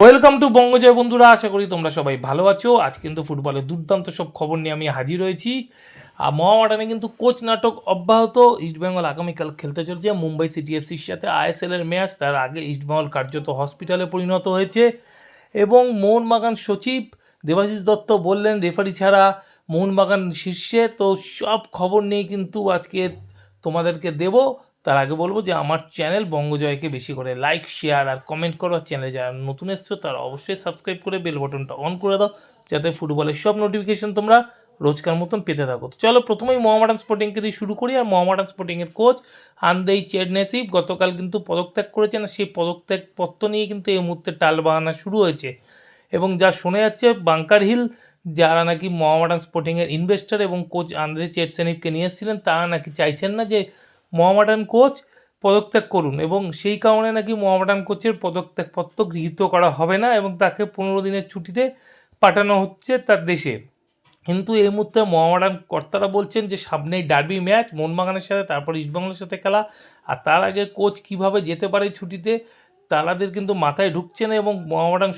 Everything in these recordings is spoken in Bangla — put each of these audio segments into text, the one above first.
ওয়েলকাম টু বঙ্গজয় বন্ধুরা, আশা করি তোমরা সবাই ভালো আছো। আজ কিন্তু ফুটবলের দুর্দান্ত সব খবর নিয়ে আমি হাজির হয়েছি। আর মহামাডানে কিন্তু কোচ নাটক অব্যাহত। ইস্টবেঙ্গল আগামীকাল খেলতে চলছে মুম্বাই সিটি এফসির সাথে আইএসএল এর ম্যাচ। তার আগে ইস্টবেঙ্গল কার্যত হসপিটালে পরিণত হয়েছে। এবং মোহনবাগান সচিব দেবাশিস দত্ত বললেন রেফারি ছাড়া মোহনবাগান শীর্ষে। তো সব খবর নিয়ে কিন্তু আজকে তোমাদেরকে দেব। তার আগে বলব যে আমার চ্যানেল বঙ্গজয়কে বেশি করে লাইক শেয়ার আর কমেন্ট করো। আর চ্যানেলে যারা নতুন এসছো, তারা অবশ্যই সাবস্ক্রাইব করে বেল বাটনটা অন করে দাও, যাতে ফুটবলের সব নোটিফিকেশন তোমরা রোজকার মতন পেতে থাকো। চলো প্রথমেই মোহামেডান স্পোর্টিংকে দিয়ে শুরু করি। আর মোহামেডান স্পোর্টিংয়ের কোচ আন্দেই চেডনেসিভ গতকাল কিন্তু পদত্যাগ করেছেন। সেই পদত্যাগ পত্র নিয়ে কিন্তু এই মুহূর্তে টাল বাহানা শুরু হয়েছে। এবং যা শোনা যাচ্ছে বাংকার হিল যারা নাকি মোহামেডান স্পোর্টিংয়ের ইনভেস্টর এবং কোচ আন্দ্রে চেটসেনিভকে নিয়ে এসেছিলেন, তারা নাকি চাইছেন না যে মোহামেডান কোচ পদত্যাগ করুন এবং সেই কারণে নাকি মোহামেডান কোচের পদত্যাগপত্র গৃহীত করা হবে না এবং তাকে পনেরো দিনের ছুটিতে পাঠানো হচ্ছে তার দেশে। কিন্তু এই মুহূর্তে মোহামেডান কর্তারা বলছেন যে, সামনেই ডার্বি ম্যাচ, মোহনবাগানের সাথে, তারপর ইস্টবেঙ্গলের সাথে খেলা। আর তার আগে কোচ কীভাবে যেতে পারে ছুটিতে, তারাদের কিন্তু মাথায় ঢুকছে না এবং মোহামেডান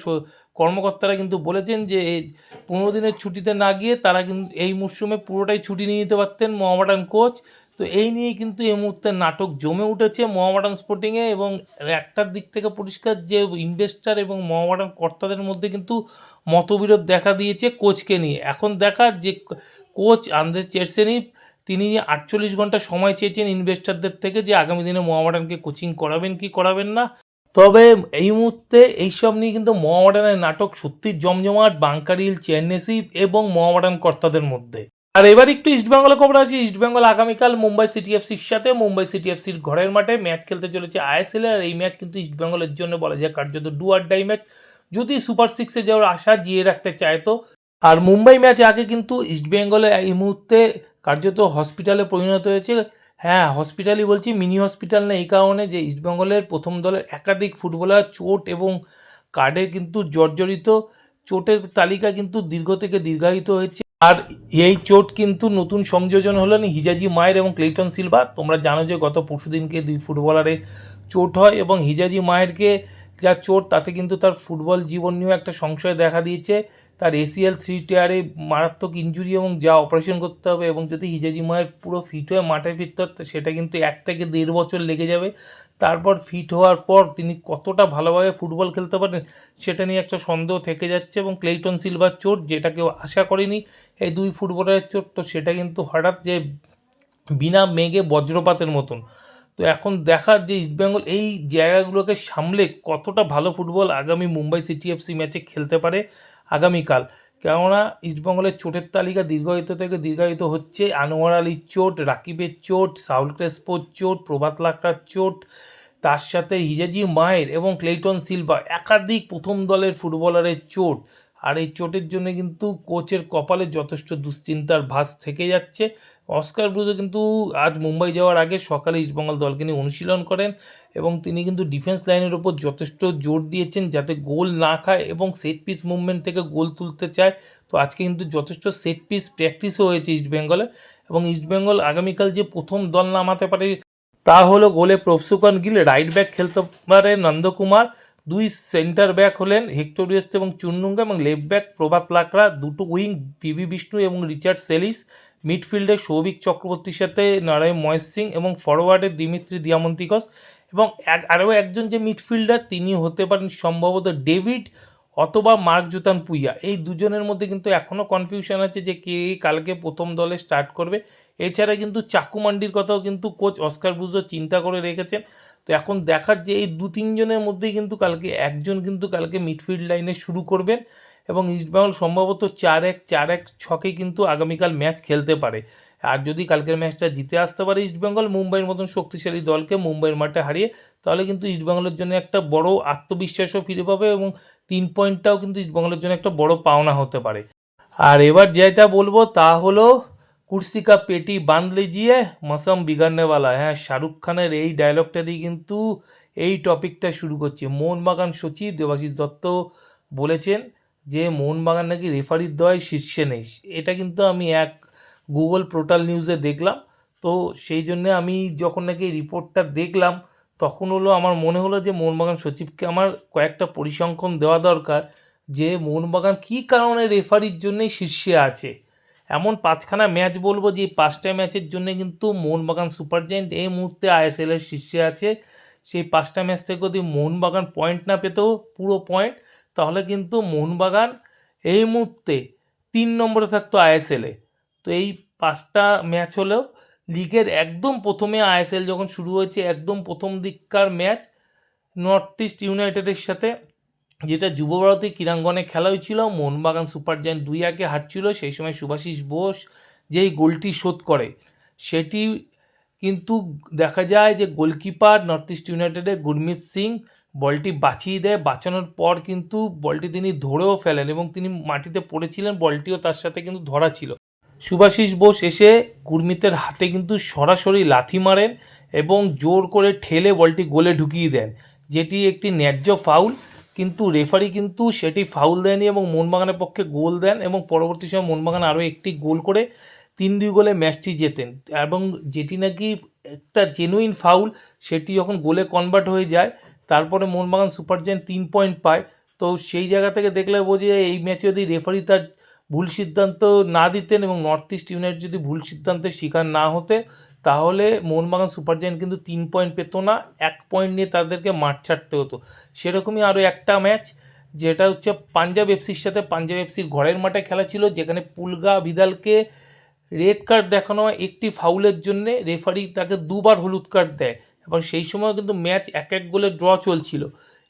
কর্মকর্তারা কিন্তু বলেছেন যে, এই পনেরো দিনের ছুটিতে না গিয়ে তারা কিন্তু এই মরশুমে পুরোটাই ছুটি নিয়ে নিতে পারতেন মোহামেডান কোচ। তো এই নিয়ে কিন্তু এই মুহূর্তে নাটক জমে উঠেছে মোহামেডান স্পোর্টিংয়ে এবং একটার দিক থেকে পরিষ্কার যে ইনভেস্টার এবং মোহামেডান কর্তাদের মধ্যে কিন্তু মতবিরোধ দেখা দিয়েছে কোচকে নিয়ে। এখন দেখার যে কোচ আন্দ্রে চেরসেনিভ তিনি আটচল্লিশ ঘণ্টা সময় চেয়েছেন ইনভেস্টারদের থেকে যে আগামী দিনে মোহামেডানকে কোচিং করাবেন কি করাবেন না। তবে এই মুহূর্তে এইসব নিয়ে কিন্তু মোহামেডানের নাটক সত্যি জমজমাট, বাংকারিল চেন্নেসিভ এবং মোহামেডান কর্তাদের মধ্যে। আর এবার একটু ইস্টবেঙ্গলে খবর আসি। ইস্টবেঙ্গল আগামীকাল মুম্বাই সিটি এফসির সাথে। মুম্বাই সিটি এফসির ঘরের মাঠে ম্যাচ খেলতে চলেছে আইএসএল আর এই ম্যাচ কিন্তু ইস্টবেঙ্গলের জন্য বলা যায় কার্যত ডু আর ডাই ম্যাচ। যদি সুপার সিক্সে যাওয়ার আশা জিয়ে রাখতে চায় তো। আর মুম্বাই ম্যাচ আগে কিন্তু ইস্টবেঙ্গলে এই মুহূর্তে কার্যত হসপিটালে পরিণত হয়েছে। হ্যাঁ হসপিটালই বলছি মিনি হসপিটাল না, এই কারণে যে ইস্টবেঙ্গলের প্রথম দলের একাধিক ফুটবলার চোট এবং কার্ডে কিন্তু জর্জরিত। চোটের তালিকা কিন্তু দীর্ঘ থেকে দীর্ঘায়িত হয়েছে। আর এই চোট কিন্তু নতুন সংযোজন হলেন হিজাজি মায়ের এবং ক্লেটন সিলভা। তোমরা জানো যে গত পরশুদিনকে দুই ফুটবলারের চোট হয় এবং হিজাজি মায়েরকে যা চোট, তাতে কিন্তু তার ফুটবল জীবন নিয়েও একটা সংশয় দেখা দিয়েছে। তার এসিএল থ্রি টিয়ারে মারাত্মক ইঞ্জুরি এবং যা অপারেশন করতে হবে এবং যদি হিজাজি মায়ের পুরো ফিট হয়ে মাঠে ফিরতে হয় সেটা কিন্তু এক থেকে দেড় বছর লেগে যাবে। তারপর ফিট হওয়ার পর তিনি কতটা ভালোভাবে ফুটবল খেলতে পারেন, সেটা নিয়ে একটা সন্দেহ থেকে যাচ্ছে এবং ক্লেইটন সিলভার চোট, যেটা কেউ আশা করেনি, এই দুই ফুটবলারের চোট, তো সেটা কিন্তু হঠাৎ যে বিনা মেঘে বজ্রপাতের মতন। তো এখন দেখার যে ইস্টবেঙ্গল এই জায়গাগুলোকে সামলে কতটা ভালো ফুটবল আগামী মুম্বাই সিটি এফসি ম্যাচে খেলতে পারে আগামীকাল। কেননা ইস্টবঙ্গলের চোটের তালিকা দীর্ঘায়িত থেকে দীর্ঘায়িত হচ্ছে। আনোয়ার আলীর চোট, রাকিবের চোট সাউল ক্রেসপোর চোট, প্রভাত লাকড়ার চোট, তার সাথে হিজাজি মায়ের এবং ক্লেটন সিলভা একাধিক প্রথম দলের ফুটবলারের চোট। আর এই চোটের জন্য কিন্তু কোচের কপালে যথেষ্ট দুশ্চিন্তার ভাস থেকে যাচ্ছে। অস্কার ব্রুজো কিন্তু আজ মুম্বাই যাওয়ার আগে সকালে ইস্টবেঙ্গল দলকে নিয়ে অনুশীলন করেন এবং তিনি কিন্তু ডিফেন্স লাইনের ওপর যথেষ্ট জোর দিয়েছেন যাতে গোল না খায় এবং সেট পিস মুভমেন্ট থেকে গোল তুলতে চায়। তো আজকে কিন্তু যথেষ্ট সেট পিস প্র্যাকটিসও হয়েছে ইস্টবেঙ্গলে এবং ইস্টবেঙ্গল আগামীকাল যে প্রথম দল নামাতে পারে তা হলো গোলে প্রফসুকন গিল রাইট ব্যাক খেলতে পারে নন্দকুমার দুই সেন্টার ব্যাক হলেন হেক্টোরিয়াস এবং চুন্নুঙ্গা এবং লেফট ব্যাক প্রভাত লাকড়া, দুটো উইং, পিভি বিষ্ণু এবং রিচার্ড সেলিস। মিডফিল্ডে সৌভিক চক্রবর্তীর সাথে নারায়ণ মহেশ সিং এবং ফরওয়ার্ডে দিমিত্রি দিয়ামন্তিকস এবং আরও একজন যে মিডফিল্ডার তিনি হতে পারেন সম্ভবত ডেভিড অথবা মার্ক জুতান পুইয়া। এই দুজনের মধ্যে কিন্তু এখনও কনফিউশন আছে যে কে কালকে প্রথম দলে স্টার্ট করবে। এছাড়া কিন্তু চাকুমান্ডির কথাও কিন্তু কোচ অস্কার বুজো চিন্তা করে রেখেছেন। তো এখন দেখার যে এই দু তিনজনের মধ্যেই কিন্তু কালকে একজন কিন্তু কালকে মিডফিল্ড লাইনে শুরু করবেন এবং ইস্টবেঙ্গল সম্ভবত চার এক চার এক, ছকে কিন্তু আগামীকাল ম্যাচ খেলতে পারে। আর যদি কালকের ম্যাচটা জিতে আসতে পারে ইস্টবেঙ্গল মুম্বাইয়ের মতন শক্তিশালী দলকে মুম্বাইয়ের মাঠে হারিয়ে, তাহলে কিন্তু ইস্টবেঙ্গলের জন্য একটা বড় আত্মবিশ্বাসও ফিরে পাবে এবং তিন পয়েন্টটাও কিন্তু ইস্টবেঙ্গলের জন্য একটা বড় পাওনা হতে পারে। আর এবার যেটা বলব তা হলো কুর্সি কা পেটি বাঁধ লিজিয়ে মৌসম বিগাড়নেওয়ালা হ্যাঁ শাহরুখ খানের এই ডায়লগটা দিয়ে কিন্তু এই টপিকটা শুরু করছে। মোহনবাগান সচিব দেবাশিস দত্ত বলেছেন যে, মোহনবাগান নাকি রেফারির দয় শীর্ষে নেই। এটা কিন্তু আমি এক গুগল পোর্টাল নিউজে দেখলাম। তো সেই জন্য আমি যখন নাকি রিপোর্টটা দেখলাম, তখন হলো আমার মনে হলো যে, মোহনবাগান সচিবকে আমার কয়েকটা পরিসংখ্যান দেওয়া দরকার যে, মোহনবাগান কী কারণে রেফারির জন্যই শীর্ষে আছে। এমন পাঁচখানা ম্যাচ বলব যে পাঁচটা ম্যাচের জন্য কিন্তু মোহনবাগান সুপার জায়েন্ট এই মুহূর্তে আইএসএলের শীর্ষে আছে। সেই পাঁচটা ম্যাচ থেকে যদি মোহনবাগান পয়েন্ট না পেতেও পুরো পয়েন্ট, তাহলে কিন্তু মোহনবাগান এই মুহূর্তে তিন নম্বরে থাকতো আইএসএলে তো এই পাঁচটা ম্যাচ হলেও লিগের একদম প্রথমে আইএসএল যখন শুরু হয়েছে, একদম প্রথম দিককার ম্যাচ নর্থ ইস্ট ইউনাইটেডের সাথে যেটা যুবভারতী ক্রীড়াঙ্গনে খেলা হয়েছিল, মোহনবাগান সুপার জায়েন্ট দুই একে হারছিল, সেই সময় সুভাষিস বোস যেই গোলটি শোধ করে, সেটি কিন্তু দেখা যায় যে গোলকিপার নর্থ ইস্ট ইউনাইটেডের গুরমিত সিং বলটি বাঁচিয়ে দেয়, বাঁচানোর পর কিন্তু বলটি তিনি ধরেও ফেলেন এবং তিনি মাটিতে পড়েছিলেন, বলটিও তার সাথে কিন্তু ধরা ছিল। সুভাষিস বোস এসে গুরমিতের হাতে কিন্তু সরাসরি লাথি মারেন এবং জোর করে ঠেলে বলটি গোলে ঢুকিয়ে দেন, যেটি একটি ন্যায্য ফাউল। কিন্তু রেফারি কিন্তু সেটি ফাউল দেয়নি এবং মোহনবাগানের পক্ষে গোল দেন এবং পরবর্তী সময় মোহনবাগান আরও একটি গোল করে তিন দুই গোলে ম্যাচটি জেতেন। এবং যেটি নাকি একটা জেনুইন ফাউল সেটি যখন গোলে কনভার্ট হয়ে যায়, তারপরে মোহনবাগান সুপার জায়েন্ট তিন পয়েন্ট পায়। তো সেই জায়গা থেকে দেখলে বোঝে এই ম্যাচে যদি রেফারি তার ভুল সিদ্ধান্ত না দিতেন এবং নর্থ ইস্ট ইউনাইটেড যদি ভুল সিদ্ধান্তের শিকার না হতে তাহলে মোহনবাগান সুপার জায়েন্ট কিন্তু তিন পয়েন্ট পেতো না, এক পয়েন্ট নিয়ে তাদেরকে মাঠ ছাড়তে হতো। সেরকমই আরও একটা ম্যাচ যেটা হচ্ছে পাঞ্জাব এফসির সাথে, পাঞ্জাব এফসির ঘরের মাঠে খেলা ছিল, যেখানে পুলগা বিদালকে রেড কার্ড দেখানো হয় একটি ফাউলের জন্যে রেফারি তাকে দুবার হলুদ কার্ড দেয়। এবং সেই সময় কিন্তু ম্যাচ এক এক গোলে ড্র চলছিল।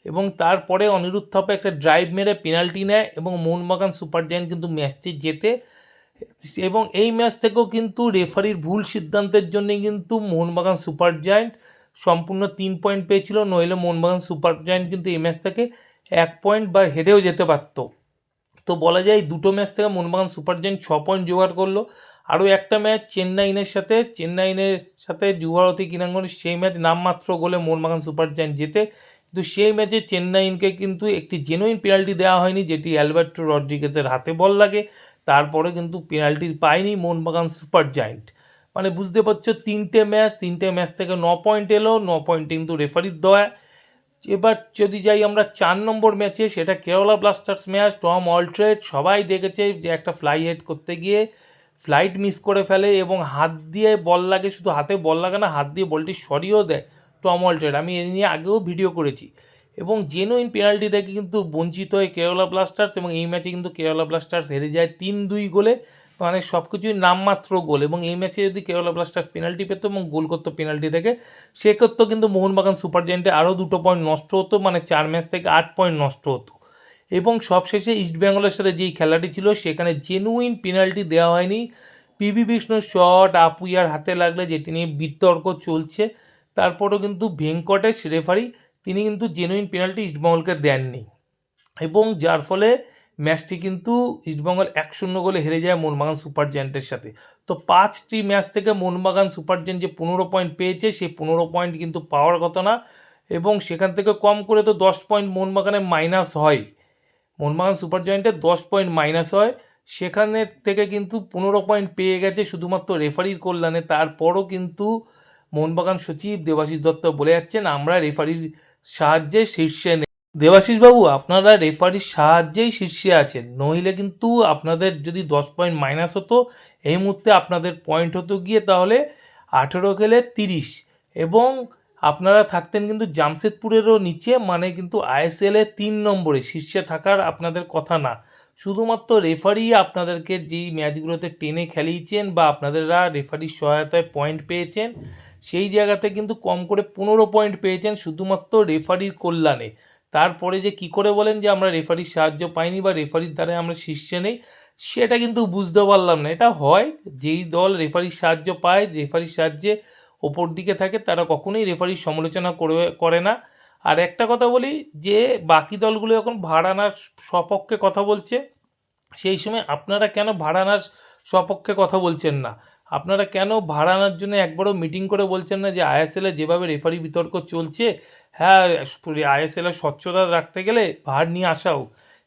এবং তারপরে অনিরুদ্ধ থাপা একটা ড্রাইভ মেরে পেনাল্টি নেয় এবং মোহনবাগান সুপার জায়ান্ট কিন্তু ম্যাচটি জেতে এবং এই ম্যাচ থেকেও কিন্তু রেফারির ভুল সিদ্ধান্তের জন্যই কিন্তু মোহনবাগান সুপার জায়ান্ট সম্পূর্ণ তিন পয়েন্ট পেয়েছিল, নইলে মোহনবাগান সুপার জায়ান্ট কিন্তু এই ম্যাচ থেকে এক পয়েন্ট বা হেরেও যেতে পারত। তো বলা যায় দুটো ম্যাচ থেকে মোহনবাগান সুপার জায়ান্ট ছ পয়েন্ট জোগাড় করল। আরও একটা ম্যাচ চেন্নাইনের সাথে চেন্নাইনের সাথে যুবভারতী ক্রীড়াঙ্গনে সেই ম্যাচ নামমাত্র গোলে মোহনবাগান সুপার জায়ান্ট জেতে। কিন্তু সেই ম্যাচে চেন্নাইনকে কিন্তু একটি জেনুইন পেনাল্টি দেওয়া হয়নি, যেটি অ্যালবার্টো রড্রিগেজের হাতে বল লাগে। তারপরে কিন্তু পেনাল্টি পায়নি মোহনবাগান সুপার জায়েন্ট মানে বুঝতে পারছ, তিনটে ম্যাচ তিনটে ম্যাচ থেকে ন পয়েন্ট এলো, ন পয়েন্ট কিন্তু রেফারির দেওয়া এবার যদি যাই আমরা চার নম্বর ম্যাচে সেটা Kerala Blasters match Tom Aldred সবাই দেখেছে যে একটা ফ্লাই হেড করতে গিয়ে ফ্লাইট মিস করে ফেলে এবং হাত দিয়ে বল লাগে, শুধু হাতে বল লাগে না, হাত দিয়ে বলটি সরিয়েও দেয় টম অলট্রেড আমি এ নিয়ে আগেও ভিডিও করেছি। এবং জেনুইন পেনাল্টি থেকে কিন্তু বঞ্চিত হয় কেরালা ব্লাস্টার্স এবং এই ম্যাচে কিন্তু কেরালা ব্লাস্টার্স হেরে যায় তিন দুই গোলে মানে সব কিছুই নামমাত্র গোল এবং এই ম্যাচে যদি কেরালা ব্লাস্টার্স পেনাল্টি পেতো এবং গোল করতো পেনাল্টি থেকে, সেক্ষেত্রেও কিন্তু মোহনবাগান সুপার জায়েন্টে আরও দুটো পয়েন্ট নষ্ট হতো মানে চার ম্যাচ থেকে আট পয়েন্ট নষ্ট হতো। এবং সবশেষে ইস্টবেঙ্গলের সাথে যেই খেলাটি ছিল, সেখানে জেনুইন পেনাল্টি দেওয়া হয়নি। পি পিবি বিষ্ণুর শট আপুইয়ার হাতে লাগলে, যেটি নিয়ে বিতর্ক চলছে। তারপরেও কিন্তু ভেঙ্কটেশ রেফারি তিনি কিন্তু জেনুইন পেনাল্টি ইস্টবেঙ্গলকে দেননি। এবং যার ফলে ম্যাচটি কিন্তু ইস্টবেঙ্গল এক শূন্য গোলে হেরে যায় মোহনবাগান সুপার জায়েন্টের সাথে। তো পাঁচটি ম্যাচ থেকে মোহনবাগান সুপার জায়েন্ট যে পনেরো পয়েন্ট পেয়েছে, সেই পনেরো পয়েন্ট কিন্তু পাওয়ার কথা না। এবং সেখান থেকে কম করে তো দশ পয়েন্ট মোহনবাগানে মাইনাস হয়। মোহনবাগান সুপার জয়েন্টে দশ পয়েন্ট মাইনাস হয়। সেখানে থেকে কিন্তু পনেরো পয়েন্ট পেয়ে গেছে শুধুমাত্র রেফারির কল্যাণে। তারপরও কিন্তু মোহনবাগান সচিব দেবাশিস দত্ত বলে যাচ্ছেন, আমরা রেফারির সাহায্যে শীর্ষে নেই। দেবাশিস বাবু আপনারা রেফারির সাহায্যেই শীর্ষে আছেন। নইলে কিন্তু আপনাদের যদি দশ পয়েন্ট মাইনাস হতো, এই মুহূর্তে আপনাদের পয়েন্ট হতো গিয়ে তাহলে আঠেরো খেলে তিরিশ। এবং আপনারা থাকতেন কিন্তু জামশেদপুরেরও নিচে মানে কিন্তু আইএসএলে তিন নম্বরে। শীর্ষে থাকার আপনাদের কথা না। শুধুমাত্র রেফারি আপনাদেরকে যেই ম্যাচগুলোতে টেনে খেলিয়েছেন বা আপনাদেররা রেফারির সহায়তায় পয়েন্ট পেয়েছেন, সেই জায়গাতে কিন্তু কম করে পনেরো পয়েন্ট পেয়েছেন শুধুমাত্র রেফারির কল্যাণে। তারপরে যে কি করে বলেন যে আমরা রেফারির সাহায্য পাইনি বা রেফারির দ্বারা আমরা শীর্ষে নেই, সেটা কিন্তু বুঝতে পারলাম না। এটা হয়, যেই দল রেফারির সাহায্য পায় রেফারির সাহায্যে ওপর দিকে থাকে, তারা কখনোই রেফারির সমালোচনা করে করে না। আর একটা কথা বলি যে বাকি দলগুলো এখন ভাড়ানার সপক্ষে কথা বলছে, সেই সময় আপনারা কেন ভাড়ানার সপক্ষে কথা বলছেন না? আপনারা কেন ভাড়ানার জন্য একবারও মিটিং করে বলছেন না যে আইএসএলে যেভাবে রেফারি বিতর্ক চলছে? হ্যাঁ আইএসএলের স্বচ্ছতা রাখতে গেলে ভাড় নিয়ে আসাও।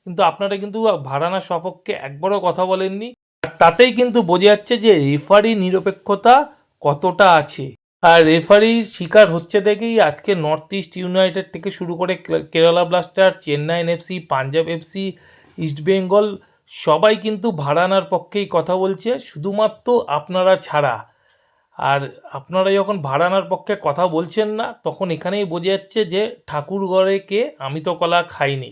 কিন্তু আপনারা কিন্তু ভাড়ানার সপক্ষে একবারও কথা বলেননি। আর তাতেই কিন্তু বোঝা যাচ্ছে যে রেফারি নিরপেক্ষতা কতটা আছে। আর রেফারির শিকার হচ্ছে দেখেই আজকে নর্থ ইস্ট ইউনাইটেড থেকে শুরু করে Kerala Blaster Chennaiyin FC Punjab FC East Bengal সবাই কিন্তু ভাড়ানার পক্ষেই কথা বলছে, শুধুমাত্র আপনারা ছাড়া। আর আপনারা যখন ভাড়ানার পক্ষে কথা বলছেন না, তখন এখানেই বোঝা যাচ্ছে যে ঠাকুরগড়ে কে আমি তো কলা খাইনি।